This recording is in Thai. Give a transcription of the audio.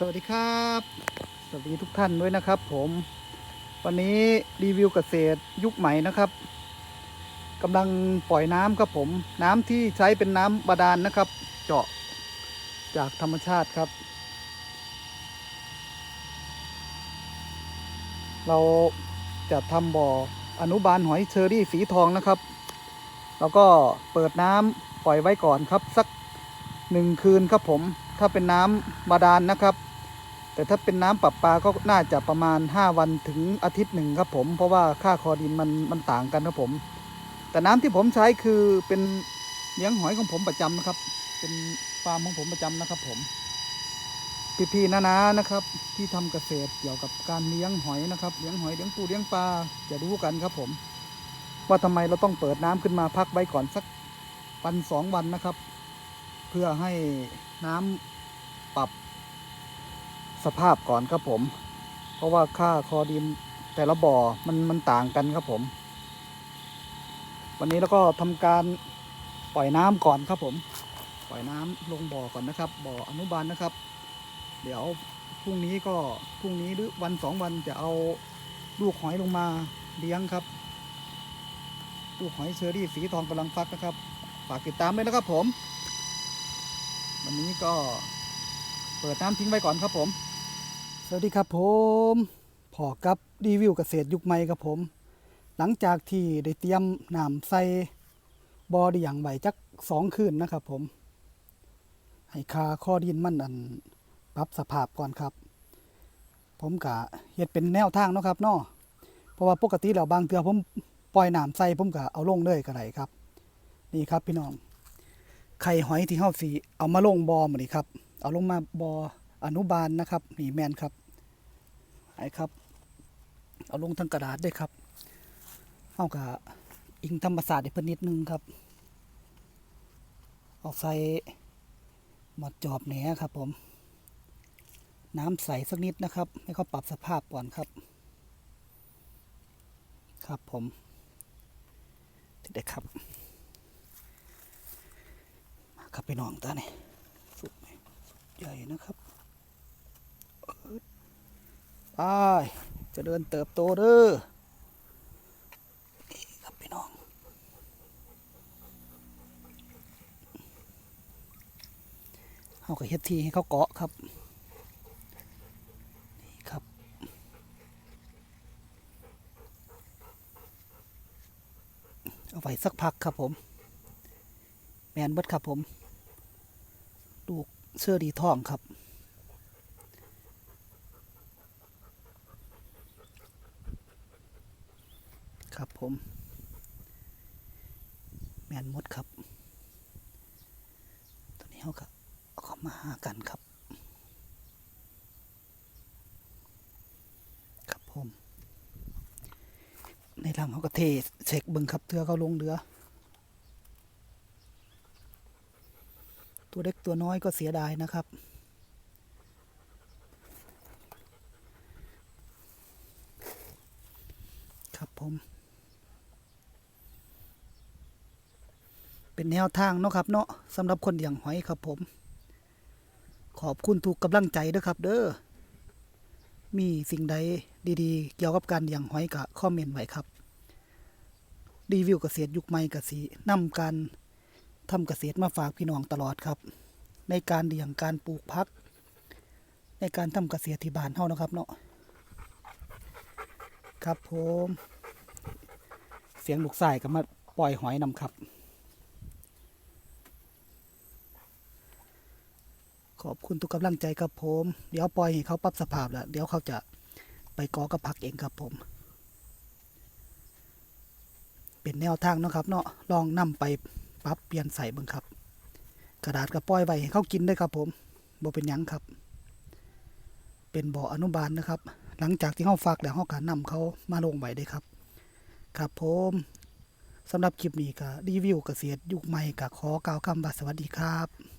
สวัสดีครับ สวัสดีทุกท่านด้วยนะครับผมวันนี้รีวิวเกษตรยุคใหม่นะครับกำลังปล่อยน้ำครับผม น้ำที่ใช้เป็นน้ำบาดาลนนะครับ เจาะจากธรรมชาติครับ เราจะทำบ่ออนุบาลหอยเชอรี่สีทองนะครับ แล้วก็เปิดน้ำปล่อยไว้ก่อนครับ สักหนึ่งคืนครับผม ถ้าเป็นน้ำบาดาลนนะครับ แต่ถ้าเป็นน้ำประปลาก็น่าจะประมาณ 5 วันถึงอาทิตย์หนึ่งครับผม เพราะว่าค่าคอดินมันมันต่างกันครับผม แต่น้ำที่ผมใช้คือเป็นเลี้ยงหอยของผมประจำนะครับ เป็นฟาร์มของผมประจำนะครับ ผม พี่ๆนานานะครับ ที่ทำเกษตรเกี่ยวกับการเลี้ยงหอยนะครับเลี้ยงหอยเลี้ยงปูเลี้ยงปลาจะรู้กันครับผม ว่าทำไมเราต้องเปิดน้ำขึ้นมาพักไว้ก่อนสักวันสองวันนะครับ เพื่อให้น้ำปรับ สภาพก่อนครับผม เพราะว่าค่าคอดินแต่ละบ่อมันมันต่างกันครับผม วันนี้เราก็ทำการปล่อยน้ำก่อนครับผม ปล่อยน้ำลงบ่อก่อนนะครับ บ่ออนุบาลนะครับ เดี๋ยวพรุ่งนี้ก็พรุ่งนี้หรือวันสองวันจะเอาลูกหอยลงมาเลี้ยงครับ ลูกหอยเชอรี่สีทองกำลังฟักนะครับ ฝากติดตามด้วยนะครับผม วันนี้ก็เปิดน้ำทิ้งไว้ก่อนครับผม สวัสดีครับผมพอกับรีวิวเกษตรยุคใหม่ครับผม หลังจากที่ได้เตรียมน้ำใส่บอดีอย่างไหวจักสองคืนนะครับผม ให้คาข้อดินมันอันปรับสภาพก่อนครับ ผมกะเฮ็ดเป็นแนวทางเนาะครับเนาะเพราะว่าปกติแล้วบางเทือผมปล่อยน้ำใส่ผมกะเอาลงเลยก็ได้ครับ นี่ครับพี่น้องไข่หอยที่เฮาสิเอามาลงบอหมดนี่ครับ เอาลงมาบออนุบาลนะครับนี่แมนครับ ไอ้ครับ เอาลงทั้งกระดาษด้วยครับเฮากับอิงธรรมศาสตร์อีกเพิ่นนิดนึงครับ เอาใส่หมอดจอบแหนครับผม น้ำใสสักนิดนะครับ ให้เขาปรับสภาพก่อนครับ ครับผมเด็ดครับมาครับไปนองตาเนี่ยสุดใหญ่นะครับ ไปจะเดินเติบโตเด้อนี่ครับพี่น้อง เอากับเฮ็ดทีให้เขาเกาะครับ นี่ครับ เอาไว้สักพักครับผม แมนเบิดครับผม ลูกเสื้อดีทองครับ ครับผม แมนมดครับตอนนี้เขาก็เขามาหากันครับ ครับผม ในรังเขาก็เทเช็คเบึงครับเทือเขาลงเรือ ตัวเล็กตัวน้อยก็เสียดายนะครับครับผม เป็นแนวทางเนาะครับเนาะสำหรับคนอย่างหอยครับผม ขอบคุณทุกกำลังใจด้วยครับ เด้อมีสิ่งใดดีๆ เกี่ยวกับการอย่างหอยก็คอมเมนต์ไว้ครับ รีวิวเกษตรยุคใหม่กสีนำการทำเกษตรมาฝากพี่น้องตลอดครับ ในการเลี้ยงการปลูกพัก ในการทำเกษตรที่บ้านเฮานะครับเนาะครับผม เสียงลูกสายก็มาปล่อยหอยนำครับ ขอบคุณทุกกำลังใจครับผม เดี๋ยวปล่อยให้เขาปรับสภาพแล้ว เดี๋ยวเขาจะไปกอกับผักเองครับผม เป็นแนวทางเนาะครับ เนาะ ลองนำไปปรับเปลี่ยนใส่บิ่งครับ กระดาษกระป้อยไว้ให้เขากินได้ครับ ผมบ่เป็นยังครับ เป็นบ่ออนุบาลนะครับ หลังจากที่เขาฟักแล้วเขาก็นำเขามาลงไว้ได้ครับ ครับผมสำหรับคลิปนี้ก็รีวิวเกษตรยุคใหม่ก็ขอกล่าวคำว่าสวัสดีครับ